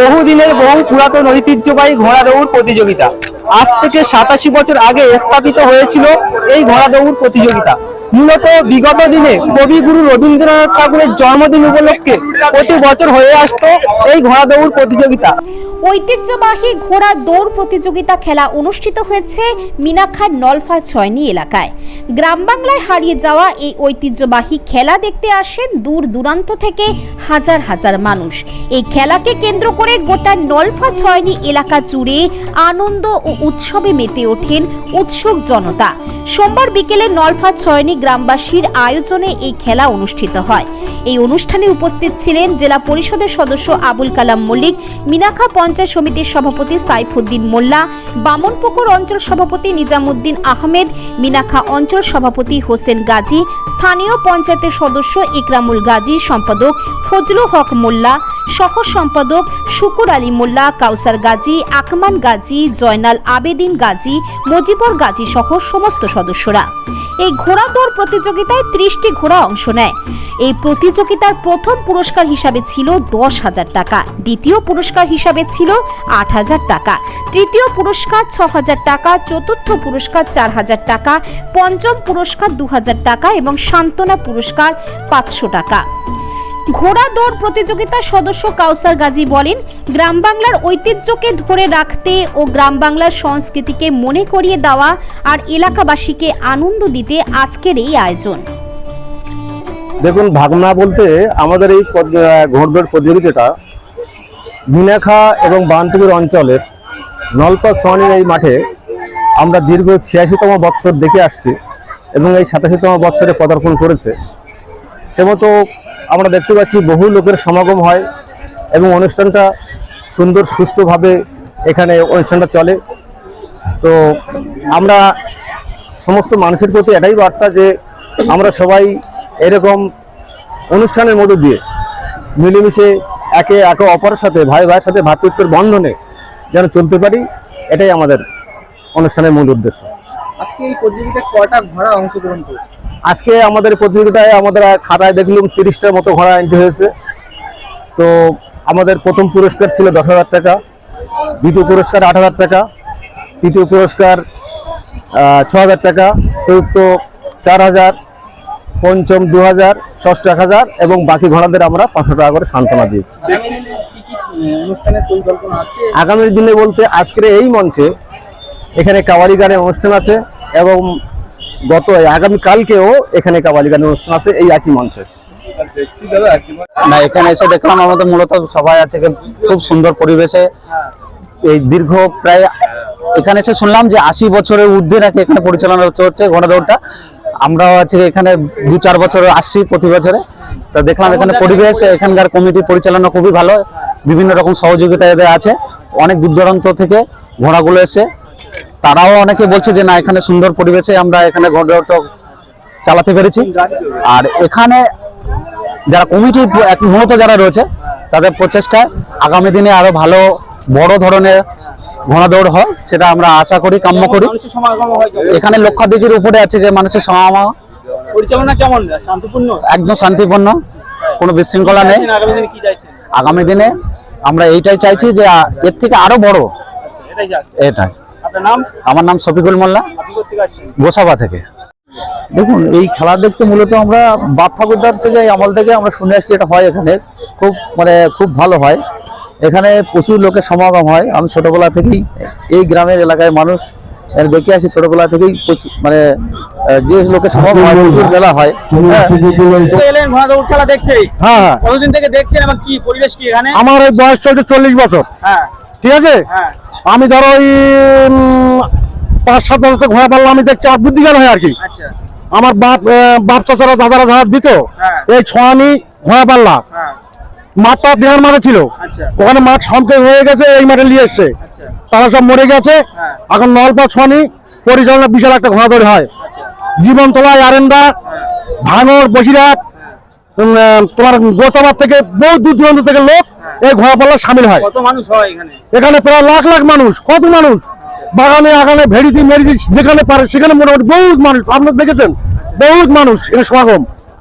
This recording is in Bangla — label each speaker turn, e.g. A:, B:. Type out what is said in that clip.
A: বহুদিনের বহু পুরাতন ঐতিহ্যবাহী ঘোড়া দৌড় প্রতিযোগিতা। আজ থেকে সাতাশি বছর আগে স্থাপিত হয়েছিল এই ঘোড়া দৌড় প্রতিযোগিতা। মূলত বিগত দিনে কবিগুরু রবীন্দ্রনাথ ঠাকুরের জন্মদিন উপলক্ষে প্রতি বছর হয়ে আসতো এই ঘোড়া দৌড় প্রতিযোগিতা।
B: ঐতিহ্যবাহী ঘোড়া দৌড় প্রতিযোগিতা খেলা অনুষ্ঠিত হয়েছে মিনাখার নলফা ছয়নি এলাকায়। গ্রাম বাংলায় হারিয়ে যাওয়া এই ঐতিহ্যবাহী খেলা দেখতে আসেন দূর দূরান্ত থেকে হাজার হাজার মানুষ। এই খেলাকে কেন্দ্র করে গোটা নলফা ছয়নি এলাকা জুড়ে আনন্দ ও উৎসবে মেতে ওঠেন উৎসুক জনতা। সোমবার বিকেলে নলফা ছয়নি গ্রামবাসীর আয়োজনে এই খেলা অনুষ্ঠিত হয়। এই অনুষ্ঠানে উপস্থিত ছিলেন জেলা পরিষদের সদস্য আবুল কালাম মল্লিক মিনাখা পঞ্চায়েত সমিতির সভাপতি সাইফুদ্দিন মোল্লা, বামনপুকুর অঞ্চল সভাপতি নিজামুদ্দিন আহমেদ মিনাখা অঞ্চল সভাপতি হোসেন গাজী, স্থানীয় পঞ্চায়েতের সদস্য ইকরামুল গাজী, সম্পাদক ফজলু হক মোল্লা, সহ সম্পাদক শুকুর আলী মোল্লা, কাউসার গাজী, আকমান গাজী, জয়নাল আবেদিন গাজী, মজিবর গাজী সহ সমস্ত সদস্যরা। এই ঘোড়া দৌড় প্রতিযোগিতায় ত্রিশটি ঘোড়া অংশ নেয়। এই প্রতিযোগিতার প্রথম পুরস্কার হিসাবে ছিল দশ হাজার টাকা, দ্বিতীয় পুরস্কার হিসাবে ছিল আট হাজার টাকা, তৃতীয় পুরস্কার ছ হাজার টাকা, চতুর্থ পুরস্কার চার হাজার টাকা, পঞ্চম পুরস্কার দু হাজার টাকা এবং সান্ত্বনা পুরস্কার পাঁচশো টাকা। ঘোড়া দৌড় প্রতিযোগিতার সদস্য কাউসার গাজী বলেন, গ্রাম বাংলার ঐতিহ্যকে ধরে রাখতে ও গ্রাম বাংলার সংস্কৃতিকে মনে করিয়ে দেওয়া আর এলাকাবাসীকে আনন্দ দিতে আজকের এই আয়োজন।
C: দেখুন ভাগনা বলতে আমাদের এই ঘোড়দৌড় প্রতিযোগিতাটা মিনাখা এবং বানপুকুর অঞ্চলের নলপা সোয়ানির এই মাঠে আমরা দীর্ঘ ছিয়াশিতম বৎসর দেখে আসছি এবং এই সাতাশিতম বৎসরে পদার্পণ করেছে। সে মতো আমরা দেখতে পাচ্ছি বহু লোকের সমাগম হয় এবং অনুষ্ঠানটা সুন্দর, সুষ্ঠুভাবে এখানে অনুষ্ঠানটা চলে। তো আমরা সমস্ত মানুষের প্রতি এটাই বার্তা যে আমরা সবাই এরকম অনুষ্ঠানের মধ্য দিয়ে মিলেমিশে একে একে অপরের সাথে, ভাই ভাইয়ের সাথে ভ্রাতৃত্বের বন্ধনে যেন চলতে পারি, এটাই আমাদের অনুষ্ঠানের মূল উদ্দেশ্য।
A: আজকে এই প্রতিযোগিতায় কয়টা ঘোড়া অংশগ্রহণ করেছে
C: আজকে আমাদের প্রতিযোগিতায় আমাদের খাতায় দেখলাম তিরিশটার মতো ঘোড়া এন্ট্রি হয়েছে। তো আমাদের প্রথম পুরস্কার ছিল দশ হাজার টাকা, দ্বিতীয় পুরস্কার আট হাজার টাকা, তৃতীয় পুরস্কার ছ হাজার টাকা, চতুর্থ চার হাজার, পঞ্চম দু হাজার, ষষ্ঠ এক হাজার এবং বাকি ঘোড়াদের আমরা পাঁচশো টাকা করে সান্ত্বনা দিয়েছি।
A: আগামী দিনে
C: বলতে আজকের এই মঞ্চে এখানে কাওয়ালি গানের অনুষ্ঠান আছে এবং গত আগামী কালকেও এখানে কাওয়ালি গানের অনুষ্ঠান আছে এই একই মঞ্চে।
D: না, এখানে এসে দেখলাম আমাদের মূলত সবাই আছে, খুব সুন্দর পরিবেশে। এই দীর্ঘ প্রায়, এখানে এসে শুনলাম যে আশি বছরের ঊর্ধ্বে নাকি এখানে পরিচালনা হচ্ছে ঘোড়া দৌড়টা আমরাও আছে এখানে দু চার বছর আসছি প্রতি বছরে। তা দেখলাম এখানে পরিবেশ, এখানকার কমিটি পরিচালনা খুবই ভালো। বিভিন্ন রকম সহযোগিতা এদের আছে। অনেক দূর দূরান্ত থেকে ঘোড়াগুলো এসে তারাও অনেকে বলছে যে না এখানে সুন্দর পরিবেশে আমরা এখানে দৌড়টা চালাতে পেরেছি। আর এখানে যারা কমিটি মূলত যারা রয়েছে তাদের প্রচেষ্টা আগামী দিনে আরও ভালো বড় ধরনের ঘোড়া দৌড় হয় সেটা আমরা আশা করি কাম্য করি? এখানে লক্ষাধিকের উপরে আছে যে মানুষের সমাগম।
A: পরিচালনা কেমন? শান্তিপূর্ণ?
D: একদম শান্তিপূর্ণ কোনো বিশৃঙ্খলা নেই।
A: আগামী দিনে
D: আমরা এইটাই চাইছি যে এর থেকে আরও বড়
A: এটাই যাক
D: এটা
A: আপনার নাম
D: আমার নাম শফিকুল মোল্লা। গোসাবা থেকে।
E: দেখুন এই খেলা দেখতে মূলত আমরা বাপ ঠাকুরদার থেকে আমল থেকে আমরা শুনে আসছি এটা হয় এখানে। খুব মানে খুব ভালো হয়। এখানে প্রচুর লোকের সমাগম হয়। আমি ছোটবেলা থেকেই এই গ্রামের এলাকায় মানুষ। দেখে আসি ছোটবেলা থেকেই প্রচুর মানে যে লোকের সমাগম হয় প্রচুর মেলা হয়। হ্যাঁ।
C: হ্যাঁ হ্যাঁ।
A: থেকে দেখছেন এবং কি পরিবেশ কি এখানে?
C: আমার বয়স চলছে চল্লিশ বছর।
A: হ্যাঁ।
C: ঠিক আছে?
A: হ্যাঁ।
C: আমি ধরো ওই পাঁচ সাত বছর থেকে ঘোড়া পারলাম আমি দেখছি আর হয় আর কি।
A: আচ্ছা।
C: আমার বাপ বাপ চাচারা দাদারা যারা দিত
A: হ্যাঁ।
C: এই ছোয়ানি ঘোড়া পাল্লা
A: হ্যাঁ।
C: মাঠটা বিহার মাঠে ছিল।
A: আচ্ছা।
C: ওখানে মাঠ সম্পে হয়ে গেছে এই মাঠে নিয়ে এসছে।
A: আচ্ছা।
C: তারা সব মরে গেছে।
A: হ্যাঁ।
C: এখন নলপা ছোয়ানি পরিচালনা বিশাল একটা ঘোড়া দৌড় হয়। জীবনতলা আরেন্দা ভাঙর বসিরহাট তোমার গোচাবার থেকে বহু দূর দূরান্ত থেকে লোক এই ঘোড়া পাল্লা সামিল হয়।
A: কত মানুষ হয় এখানে?
C: এখানে প্রায় লাখ লাখ মানুষ কত মানুষ? বাগানে আগানে ভেড়িতে মেরিতে যেখানে পারে সেখানে মোটামুটি বহুত মানুষ। আপনার দেখেছেন? বহুত মানুষ এখানে সমাগম।